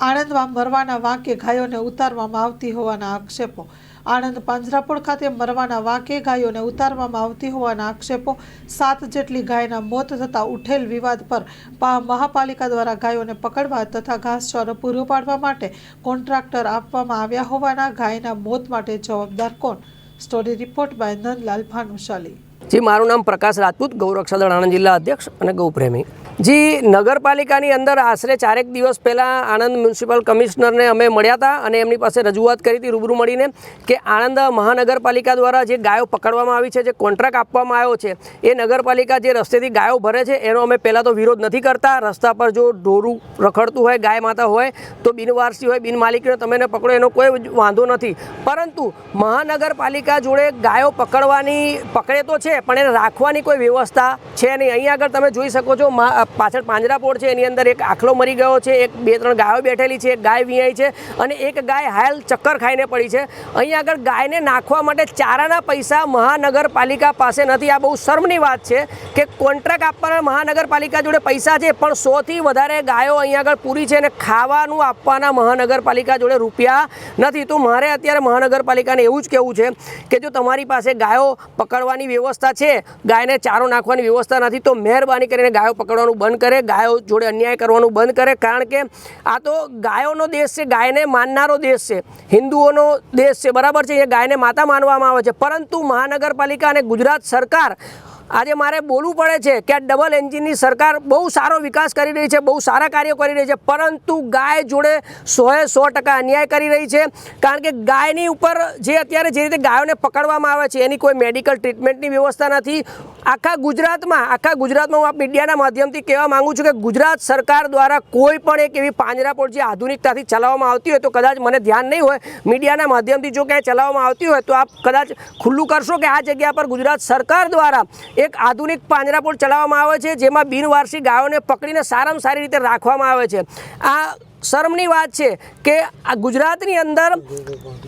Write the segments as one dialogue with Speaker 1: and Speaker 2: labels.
Speaker 1: આણંદમાં મરવાના વાંકે ગાયોને ઉતારવામાં આવતી હોવાના આક્ષેપો. આણંદ પાંજરાપોળ ખાતે મરવાના વાંકે ગાયોને ઉતારવામાં આવતી હોવાના આક્ષેપો. સાત જેટલી ગાયના મોત થતાં ઉઠેલ વિવાદ પર મહાપાલિકા દ્વારા ગાયોને પકડવા તથા ઘાસચારો પૂરો પાડવા માટે કોન્ટ્રાક્ટર આપવામાં આવ્યા હોવાના ગાયના મોત માટે જવાબદાર કોણ? Story report by Nandlal Bhanushali.
Speaker 2: જી, મારું નામ પ્રકાશ રાજપૂત, ગૌરક્ષાદળ આણંદ જિલ્લા અધ્યક્ષ અને ગૌપ્રેમી. જી, નગરપાલિકાની અંદર આશરે ચારેક દિવસ પહેલાં આણંદ મ્યુનિસિપલ કમિશનરને અમે મળ્યા હતા અને એમની પાસે રજૂઆત કરી હતી રૂબરૂ મળીને કે આણંદ મહાનગરપાલિકા દ્વારા જે ગાયો પકડવામાં આવી છે, જે કોન્ટ્રાક્ટ આપવામાં આવ્યો છે, એ નગરપાલિકા જે રસ્તેથી ગાયો ભરે છે, એનો અમે પહેલાં તો વિરોધ નથી કરતા. રસ્તા પર જો ઢોરું રખડતું હોય, ગાય માતા હોય, તો બિનવારસી હોય બિનમાલિકીને તમે એને પકડો, એનો કોઈ વાંધો નથી. પરંતુ મહાનગરપાલિકા જોડે ગાયો પકડવાની પકડે તો છે, પણ એને રાખવાની કોઈ વ્યવસ્થા છે નહીં અહીં આગળ તમે જોઈ શકો છો પાછળ પાંજરાપોળ છે, એની અંદર એક આખલો મરી ગયો છે, એક બે ત્રણ ગાયો બેઠેલી છે, એક ગાય વિયાઈ છે અને એક ગાય હાલ ચક્કર ખાઈને પડી છે. અહીં આગળ ગાયને નાખવા માટે ચારાના પૈસા મહાનગરપાલિકા પાસે નથી. આ બહુ શર્મની વાત છે કે કોન્ટ્રાક્ટ આપવાના મહાનગરપાલિકા જોડે પૈસા છે, પણ સોથી વધારે ગાયો અહીં આગળ પૂરી છે અને ખાવાનું આપવાના મહાનગરપાલિકા જોડે રૂપિયા નથી. તો મારે અત્યારે મહાનગરપાલિકાને એવું જ કહેવું છે કે જો તમારી પાસે ગાયો પકડવાની વ્યવસ્થા છે, ગાયને ચારો નાખવાની વ્યવસ્થા નથી, તો મહેરબાની કરીને ગાયો પકડવાનું બંધ કરે, ગાયો જોડે અન્યાય કરવાનું બંધ કરે, કારણ કે આ તો ગાયોનો દેશ છે, ગાયને માનનારો દેશ છે, હિન્દુઓનો દેશ છે, બરાબર છે, એ ગાયને માતા માનવામાં આવે છે, પરંતુ મહાનગરપાલિકા અને ગુજરાત સરકાર આજે મારે બોલવું પડે છે કે આ ડબલ એન્જિનની સરકાર બહુ સારો વિકાસ કરી રહી છે, બહુ સારા કાર્યો કરી રહી છે, પરંતુ ગાય જોડે સોએ સો ટકા અન્યાય કરી રહી છે, કારણ કે ગાયની ઉપર જે અત્યારે જે રીતે ગાયોને પકડવામાં આવે છે, એની કોઈ મેડિકલ ટ્રીટમેન્ટની વ્યવસ્થા નથી આખા ગુજરાતમાં આખા ગુજરાતમાં હું આ મીડિયાના માધ્યમથી કહેવા માંગુ છું કે ગુજરાત સરકાર દ્વારા કોઈ પણ એક એવી પાંજરાપોળ જે આધુનિકતાથી ચલાવવામાં આવતી હોય તો કદાચ મને ધ્યાન નહીં હોય, મીડિયાના માધ્યમથી જો ક્યાંય ચલાવવામાં આવતી હોય તો આપ કદાચ ખુલ્લું કરશો કે આ જગ્યા પર ગુજરાત સરકાર દ્વારા એક આધુનિક પાંજરાપોળ ચલાવવામાં આવે છે, જેમાં બિનવારસી ગાયોને પકડીને સારામાં સારી રીતે રાખવામાં આવે છે. આ શરમની વાત છે કે આ ગુજરાતની અંદર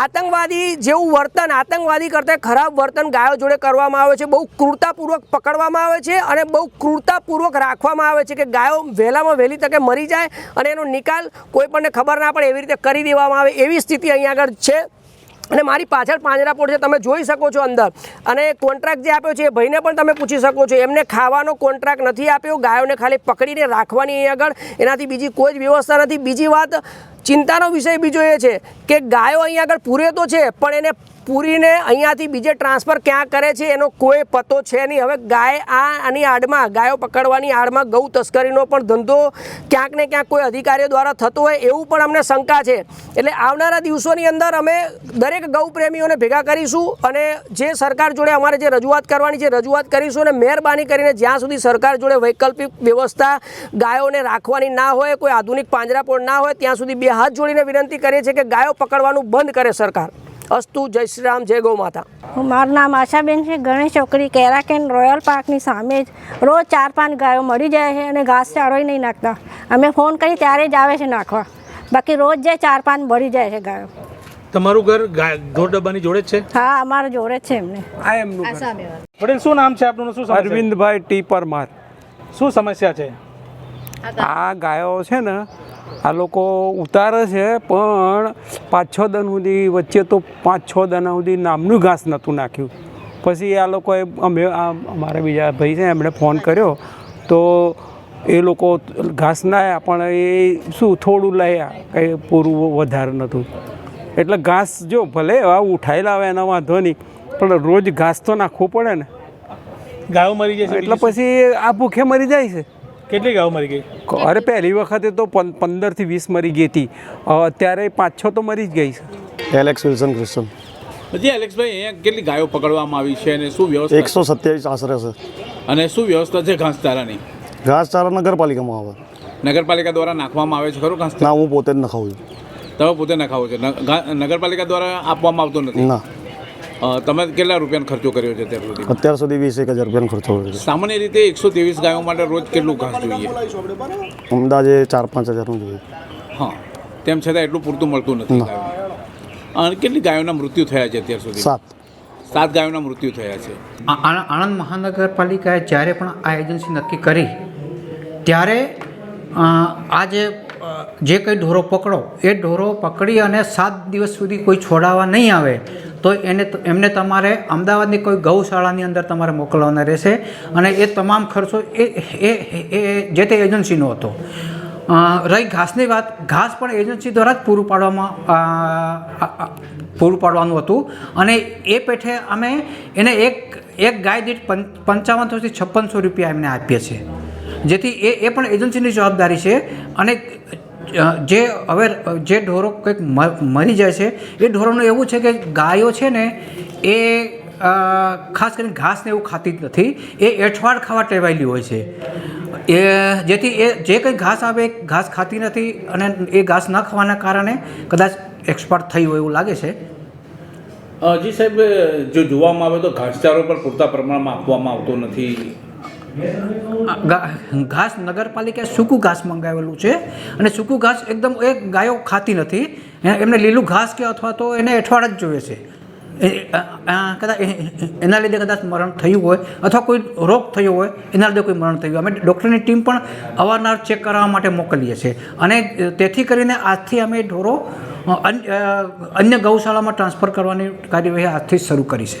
Speaker 2: આતંકવાદી જેવું વર્તન, આતંકવાદી કરતાં ખરાબ વર્તન ગાયો જોડે કરવામાં આવે છે, બહુ ક્રૂરતાપૂર્વક પકડવામાં આવે છે અને બહુ ક્રૂરતાપૂર્વક રાખવામાં આવે છે કે ગાયો વહેલામાં વહેલી તકે મરી જાય અને એનો નિકાલ કોઈ પણને ખબર ના પડે, એવી રીતે કરી દેવામાં આવે એવી સ્થિતિ અહીંયા આગળ છે. અને મારી પાછળ પાંજરાપોળ છે, તમે જોઈ શકો છો અંદર. અને કોન્ટ્રાક્ટ જે આપ્યો છે એ ભાઈને પણ તમે પૂછી શકો છો. એમને ખાવાનો કોન્ટ્રાક્ટ નથી આપ્યો, ગાયોને ખાલી પકડીને રાખવાની અહીં આગળ. એનાથી બીજી કોઈ જ વ્યવસ્થા નથી. બીજી વાત, ચિંતાનો વિષય બીજો એ છે કે ગાયો અહીં આગળ પૂરે તો છે, પણ એને પૂરીને અહીંયાથી બીજે ટ્રાન્સફર ક્યાં કરે છે એનો કોઈ પતો છે નહીં. હવે ગાય આ આની આડમાં, ગાયો પકડવાની આડમાં ગૌ તસ્કરીનો પણ ધંધો ક્યાંક ને ક્યાંક કોઈ અધિકારીઓ દ્વારા થતો હોય એવું પણ અમને શંકા છે. એટલે આવનારા દિવસોની અંદર અમે દરેક ગૌ પ્રેમીઓને ભેગા કરીશું અને જે સરકાર જોડે અમારે જે રજૂઆત કરવાની છે રજૂઆત કરીશું અને મહેરબાની કરીને જ્યાં સુધી સરકાર જોડે વૈકલ્પિક વ્યવસ્થા ગાયોને રાખવાની ના હોય, કોઈ આધુનિક પાંજરાપોળ ના હોય, ત્યાં સુધી બે હાથ જોડીને વિનંતી કરીએ છીએ કે ગાયો પકડવાનું બંધ કરે સરકાર. અસ્તુ જય શ્રી રામ જય ગૌ માતા.
Speaker 3: મારું નામ આશાબેન છે ગણેશ ચોકડી કેરાકેન રોયલ પાર્કની સામે જ રોજ ચાર પાંચ ગાયો મળી જાય છે અને ઘાસ ચારોય નહીં નાખતા. અમે ફોન કરી ત્યારે જ આવે છે નાખવા. બાકી રોજ જાય ચાર પાંચ મળી જાય છે ગાયો.
Speaker 4: તમારું ઘર ઢોર ડબ્બાની જોડે જ છે?
Speaker 3: હા અમારા જોડે જ છે એમને.
Speaker 5: આ એમનું
Speaker 4: વડીલ શું નામ છે આપનું શું
Speaker 5: અરવિંદભાઈ ટી પરમાર.
Speaker 4: શું સમસ્યા છે?
Speaker 5: આ ગાયો છે ને આ લોકો ઉતારે છે પણ પાંચ છ દન સુધી વચ્ચે તો પાંચ છ દના સુધી નામનું ઘાસ નહોતું નાખ્યું. પછી આ લોકોએ અમે આ અમારા બીજા ભાઈ છે એમણે ફોન કર્યો. તો એ લોકો ઘાસ ના પણ એ શું થોડું લઈ કંઈ પૂરું વધારે નહોતું. એટલે ઘાસ જો ભલે આ ઉઠાઈ લાવે એનો વાંધો નહીં પણ રોજ ઘાસ તો નાખવું પડે ને.
Speaker 4: ગાયો મરી જાય છે
Speaker 5: એટલે પછી આ ભૂખે મરી જાય છે?
Speaker 4: કેટલી ગાયો મરી ગઈ?
Speaker 5: અરે પહેલી વખતે તો પં- પંદરથી વીસ મરી ગઈ હતી. અત્યારે પાંચ છ તો મરી જ ગઈ છે.
Speaker 6: એલેક્સ વિલ્સન ક્રિસ્ટન
Speaker 7: હજી એલેક્સભાઈ અહીંયા કેટલી ગાયો પકડવામાં આવી છે અને શું વ્યવસ્થા
Speaker 6: એકસો સત્યાવીસ આશરે છે.
Speaker 7: અને શું વ્યવસ્થા છે ઘાસચારાની?
Speaker 6: ઘાસચારા નગરપાલિકામાં આવે.
Speaker 7: નગરપાલિકા દ્વારા નાખવામાં આવે છે ખરું ઘાસ
Speaker 6: ના હું પોતે જ નખાવું
Speaker 7: તમે પોતે નખાવો છો. નગરપાલિકા દ્વારા આપવામાં આવતો નથી?
Speaker 6: ના.
Speaker 7: તમે કેટલા રૂપિયાનો ખર્ચો કર્યો છે અત્યાર સુધી?
Speaker 6: અત્યાર સુધી વીસ એક હજાર રૂપિયાનો ખર્ચો કર્યો છે.
Speaker 7: સામાન્ય રીતે એકસો ત્રેવીસ ગાયો માટે રોજ કેટલું ઘાસ જોઈએ?
Speaker 6: અંદાજે ચાર પાંચ હજારનું જોઈએ.
Speaker 7: હા. તેમ છતાં એટલું પૂરતું મળતું નથી અને કેટલી ગાયોના મૃત્યુ થયા છે અત્યાર સુધી?
Speaker 6: સાત.
Speaker 7: સાત ગાયોના મૃત્યુ થયા છે.
Speaker 8: આણંદ મહાનગરપાલિકાએ જ્યારે પણ આ એજન્સી નક્કી કરી ત્યારે આ જે જે કંઈ ઢોરો પકડો, એ ઢોરો પકડી અને સાત દિવસ સુધી કોઈ છોડાવવા નહીં આવે, તો એને એમને તમારે અમદાવાદની કોઈ ગૌશાળાની અંદર તમારે મોકલવાના રહેશે અને એ તમામ ખર્ચો એ એ એ જે તે એજન્સીનો હતો. રહી ઘાસની વાત, ઘાસ પણ એજન્સી દ્વારા જ પૂરું પાડવામાં પૂરું પાડવાનું હતું અને એ પેઠે અમે એને એક એક ગાય દીઠ પંચાવનસોથી છપ્પનસો રૂપિયા એમને આપીએ છીએ. જેથી એ એ પણ એજન્સીની જવાબદારી છે અને જે હવે, જે ઢોરો કંઈક મરી જાય છે, એ ઢોરોનું એવું છે કે ગાયો છે ને, એ ખાસ કરીને ઘાસને એવું ખાતી જ નથી, એ એઠવાડ ખાવા ટેવાયેલી હોય છે. એ, જેથી એ, જે કંઈ ઘાસ આવે, એ ઘાસ ખાતી નથી અને એ ઘાસ ન ખાવાના કારણે કદાચ એક્સપર્ટ થઈ હોય એવું લાગે છે.
Speaker 7: હજી સાહેબ, જો જોવામાં આવે તો ઘાસચારો પણ પૂરતા પ્રમાણમાં આપવામાં આવતો નથી.
Speaker 8: ઘાસ નગરપાલિકાએ સૂકું ઘાસ મંગાવેલું છે અને સૂકું ઘાસ એકદમ એ ગાયો ખાતી નથી. એમને લીલું ઘાસ કે અથવા તો એને એઠવાડ જ જોઈએ છે. કદાચ એના લીધે કદાચ મરણ થયું હોય અથવા કોઈ રોગ થયો હોય, એના લીધે કોઈ મરણ થયું અમે ડૉક્ટરની ટીમ પણ અવારનવાર ચેક કરાવવા માટે મોકલીએ છીએ. અને તેથી કરીને આજથી અમે ઢોરો અન્ય ગૌશાળામાં ટ્રાન્સફર કરવાની કાર્યવાહી આજથી શરૂ કરી છે.